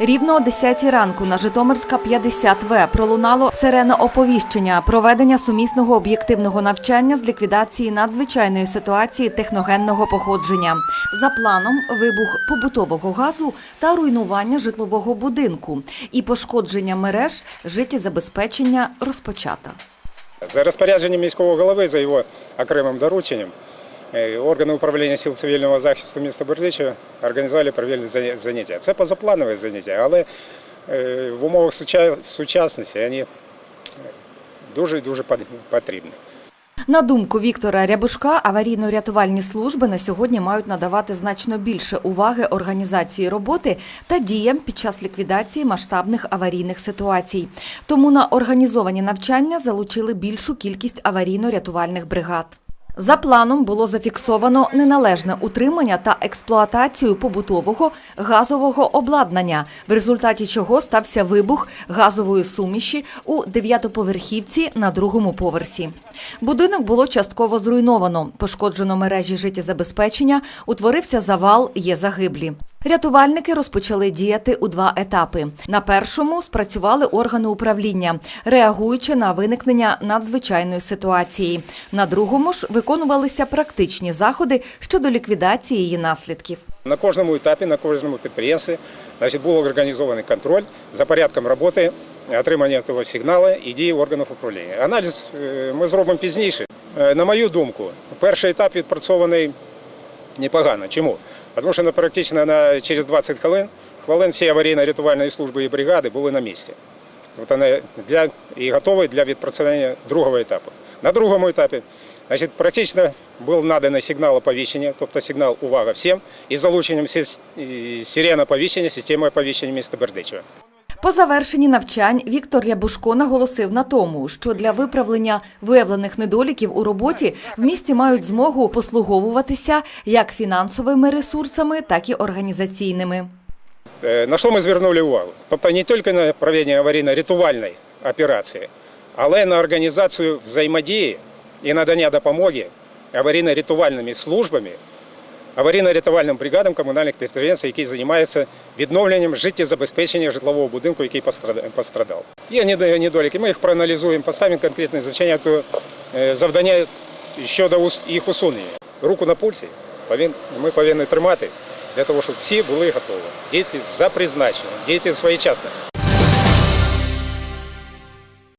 Рівно о 10 ранку на Житомирська 50В пролунало сирене оповіщення проведення сумісного об'єктивного навчання з ліквідації надзвичайної ситуації техногенного походження. За планом вибух побутового газу та руйнування житлового будинку і пошкодження мереж життєзабезпечення розпочато. За розпорядженням міського голови, за його окремим дорученням, органи управління сил цивільного захисту міста Бердичева організували провели заняття. Це позапланове заняття, але е, в умовах сучасності вони дуже і дуже пот- потрібні. На думку Віктора Рябушка, аварійно-рятувальні служби на сьогодні мають надавати значно більше уваги організації роботи та діям під час ліквідації масштабних аварійних ситуацій. Тому на організовані навчання залучили більшу кількість аварійно-рятувальних бригад. За планом було зафіксовано неналежне утримання та експлуатацію побутового газового обладнання, в результаті чого стався вибух газової суміші у дев'ятоповерхівці на другому поверсі. Будинок було частково зруйновано, пошкоджено мережі життєзабезпечення, утворився завал, є загиблі. Рятувальники розпочали діяти у два етапи. На першому спрацювали органи управління, реагуючи на виникнення надзвичайної ситуації. На другому ж виконувалися практичні заходи щодо ліквідації її наслідків. На кожному етапі, на кожному підприємстві значить, був організований контроль за порядком роботи, отримання того сигналу і дії органів управління. Аналіз е, ми зробимо пізніше. Е, На мою думку, перший етап відпрацьований непогано. Чому? Тому практично на, через 20 хвилин, хвилин всі аварійно-рятувальної служби і бригади були на місці. Тобто вони для, і готові для відпрацювання другого етапу. На другому етапі значить, практично був наданий сигнал оповіщення, тобто сигнал увага всім, із залученням сирен оповіщення, системи оповіщення міста Бердичева. По завершенні навчань Віктор Рябушко наголосив на тому, що для виправлення виявлених недоліків у роботі в місті мають змогу послуговуватися як фінансовими ресурсами, так і організаційними. Е, На що ми звернули увагу? Тобто не тільки на проведення аварійно-рятувальної операції, але й на організацію взаємодії і надання допомоги аварійно-рятувальними службами, аварійно-рятувальним бригадам комунальних підприємств, які займаються відновленням життєзабезпечення житлового будинку, який пострада- пострадав. Є недо- недоліки, ми їх проаналізуємо, поставимо конкретне завчання то е, завдання щодо їх усунення. Руку на пульсі ми повинні тримати для того, щоб всі були готові. Діти за призначенням, діти своєчасно.